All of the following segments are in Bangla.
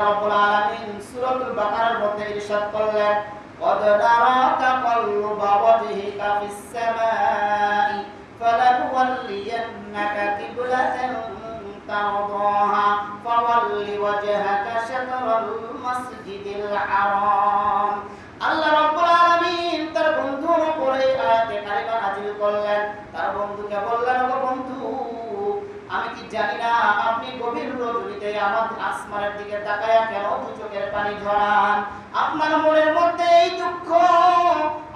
রব্বুল আলামিন সূরাতুল বাকারার মধ্যে ইরশাদ করলেন قد نرى تقلب وجهك في السماء فلنولينك قبلة ترضاها فول وجهك شطر المسجد الحرام আল্লাহ রাব্বুল আলামিন তার বন্ধুর উপরে আয়াতে কারিমা নাযিল করলেন তার বন্ধুকে বললেন ও বন্ধু আমি কি জানি না আপনি গভীর রজনীতে আমাদের আসমানের দিকে তাকায়া কেন দু চোখের পানি ঝরান? আপনার মনের মধ্যে এই দুঃখ।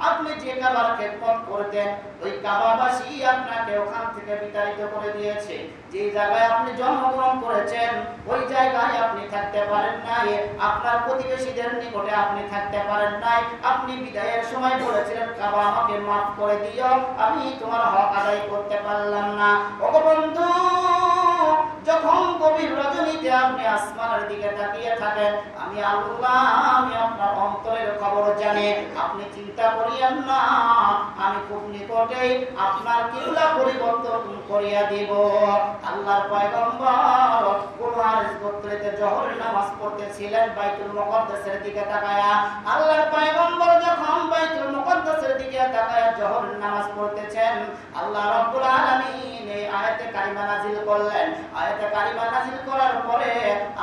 আপনি যে কাবার খেদমত করতেন, ওই কাবাবাসী আপনাকে ওখান থেকে বিতাড়িত করে দিয়েছে। যে জায়গায় আপনি জন্মগ্রহণ করেছেন, ওই জায়গায় আপনি থাকতে পারেন নাই। আপনার প্রতিবেশীদের নিকটে আপনি থাকতে পারেন নাই। আপনি বিদায়ের সময় বলেছিলেন, কাবা, আমাকে মাফ করে দিও। আমি তোমার হক আদায় করতে পারলাম না। ও বন্ধু যখন গভীর রজনীতে আপনি আসমানের দিকে তাকিয়ে থাকেন, আমি আল্লাহ আমি আপনার অন্তরের খবর জানি। আপনি চিন্তা করিয়েন না, আমি খুব নিকটেই আপনার কিবলা পরিবর্তন করিয়া দিব। আল্লাহর পয়গম্বর কোন গোত্রেতে জহরের নামাজ পড়তেছিলেন বাইতুল মুকদ্দাসের দিকে তাকায়া। আল্লাহর পয়গম্বর যখন বাইতুল মুকদ্দাসের দিকে তাকায়া জহরের নামাজ পড়তেছেন, আল্লাহ রাব্বুল আলামিন আয়াতে কারিমা নাযিল করলেন। আয়াতে কারিমা নাযিল করার পরে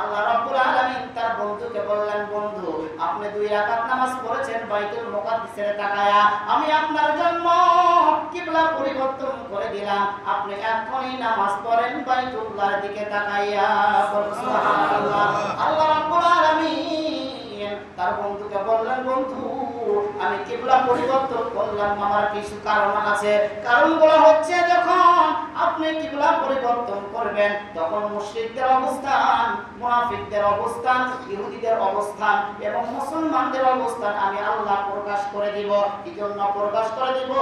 আল্লাহ রাব্বুল আলামিন তার বন্ধুকে বললেন, বন্ধু, আপনি দুই রাকাত নামাজ পড়েছেন বাইতুল মুকদ্দাসের তাকায়া আমি আপনার জন্য কিবলা পরিবর্তন করে দিলাম। আপনি এখনই নামাজ পড়েন বাইতুল্লাহর দিকে তাকাইয়া সুবহানাল্লাহ। আল্লাহ রাব্বুল আলামিন তার বন্ধুকে বললেন, বন্ধু আমি কিবলা পরিবর্তন করলাম, আমার কিছু কারণ আছে। কারণ বলা হচ্ছে, যখন আপনি কিবলা পরিবর্তন করবেন, তখন মুসলিমদের অবস্থান মুনাফিকদের অবস্থান, ইহুদিদের অবস্থান এবং মুসলমানদের অবস্থান আমি আল্লাহ প্রকাশ করে দিব। কি জন্য প্রকাশ করে দিব,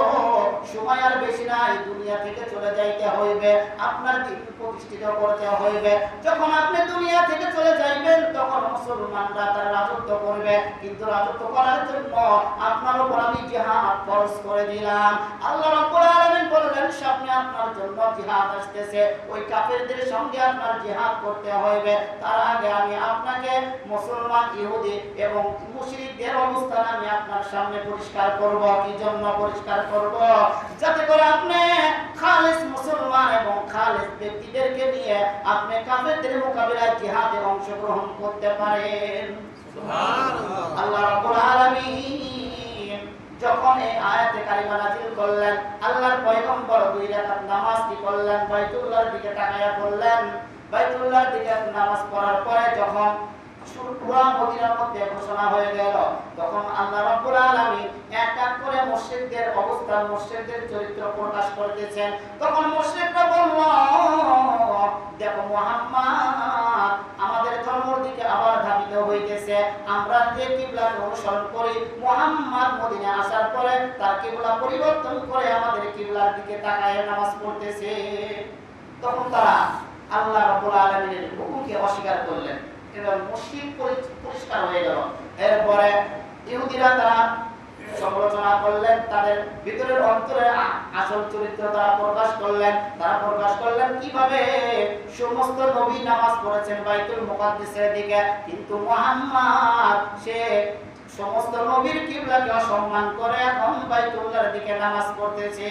সময় আর বেশি নাই, দুনিয়া থেকে চলে যাইতে হইবে, আপনার দিন প্রতিষ্ঠিত করতে হইবে। যখন আপনি দুনিয়া থেকে চলে যাইবেন, তখন মুসলমানরা তার রাজত্ব করবে। কিন্তু রাজত্ব করার জন্য আপনার উপর আমি জিহাদ ফরজ করে দিলাম। আল্লাহ রাব্বুল আলামিন বললেন, সামনে আপনার জন্য জিহাদ আসতেছে। ওই কাফেরদের সঙ্গে আপনার জিহাদ করতে হইবে। তার আগে আমি আপনাকে মুসলমান ইহুদি এবং মুশরিকদের অবস্থান আমি আপনার সামনে পরিষ্কার করব কি জন্য পরিষ্কার করব? যাতে করে আপনি খালিস মুসলমান এবং খালিস ব্যক্তিদেরকে নিয়ে আপনি কাফেরদের মোকাবিলায় জিহাদে অংশগ্রহণ করতে পারেন। আল্লাহ রাব্বুল আলামিন যখন এই আয়াতে করলেন আল্লাহর পয়গম্বর দুই রাকাত নামাজটি করলেন বাইতুল্লাহর দিকে তাকায়া বললেন বাইতুল্লাহর দিকে নামাজ পড়ার পরে যখন আমাদের ধর্মের দিকে আবার ধাবিত হইতেছে। আমরা যে কিবলার অনুসরণ করি, মুহাম্মদ মদিনা আসার পরে তার কিবলা পরিবর্তন করে আমাদের কিবলার দিকে তাকায় নামাজ পড়তেছে। তখন তারা আল্লাহ রাব্বুল আলামিনের হুকুমকে অস্বীকার করলেন এবং মুশরিক পরিষ্কার হয়ে গেল। এরপরে ইহুদিরা তারা সমালোচনা করলেন, তাদের ভিতরের অন্তরে আসল চরিত্র তারা প্রকাশ করলেন। তারা প্রকাশ করলেন, কীভাবে সমস্ত নবী নামাজ পড়েছেন বাইতুল মুকাদ্দিসের দিকে? কিন্তু মুহাম্মদ, সে সমস্ত নবীর কিবলাকে অসম্মান করে এখন বাইতুল্লাহর দিকে নামাজ পড়তেছে।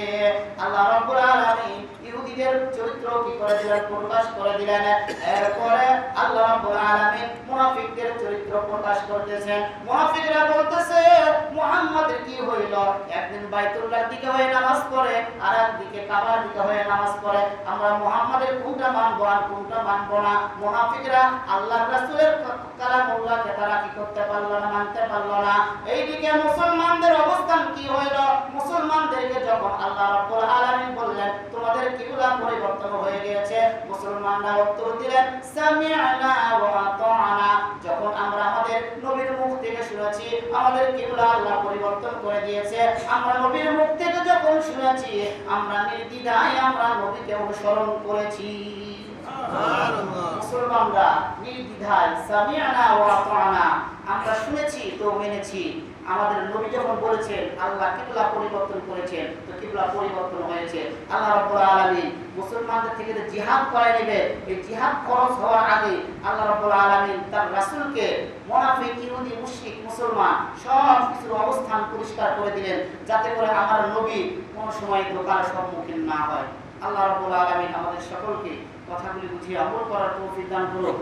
আল্লাহ রাব্বুল আলামিন ইহুদিদের চরিত্র কি করে দিলেন, প্রকাশ করে দিলেন, এরপরে আল্লাহ রাব্বুল আলামিন মুনাফিকদের চরিত্র প্রকাশ করতেছেন। মুনাফিকরা বলতেছে মুহাম্মাদের কি হইল? একদিন বাইতুল্লাহর দিকে হয়ে নামাজ পড়ে আর একদিকে কাবার দিকে হয়ে নামাজ পড়ে। আমরা মুহাম্মাদের কোনটা মানবো আর কোনটা মানবো না? মুনাফিকরা আল্লাহর রাসূলের কালামুল্লাহকে তারা কি করতে পারল না, মানতে পারল না। এইদিকে মুসলমানদের অবস্থান কি হইল? মুসলমানদেরকে যখন আল্লাহ রাব্বুল আলামিন কিবলা পরিবর্তন হয়ে গিয়েছে। মুসলমানরা উত্তর দিলেন সামি'না ওয়া আতা'না যখন আমরা আমাদের নবীর মুখ থেকে শুনেছি আমাদের কিবলা আল্লাহ পরিবর্তন করে দিয়েছে। আমরা নবীর মুখ থেকে যখন শুনেছি আমরা নির্দ্বিধায় আমরা নবীকে অনুসরণ করেছি। মুসলমানরা নির্দ্বিধায় সামি'না ওয়া আতা'না আমরা শুনেছি তো মেনেছি। আমাদের নবী যখন বলেছেন, আল্লাহ কিবলা পরিবর্তন করেছেন, তো কিবলা পরিবর্তন হয়েছে। আল্লাহ রাব্বুল আলামিন মুসলমানদের থেকে যে জিহাদ করে নেবে, এই জিহাদ খরচ হওয়ার আগে আল্লাহ রাব্বুল আলামিন তার রাসূলকে মুনাফিক, ইহুদি, মুশরিক, মুসলমান সব কিছুর অবস্থান পরিষ্কার করে দিলেন, যাতে করে আমার নবী কোনো সময় ধোকার সম্মুখীন না হয়। আল্লাহ রাব্বুল আলামিন আমাদের সকলকে কথাগুলি বুঝিয়ে আমল করার তৌফিক দান করুন।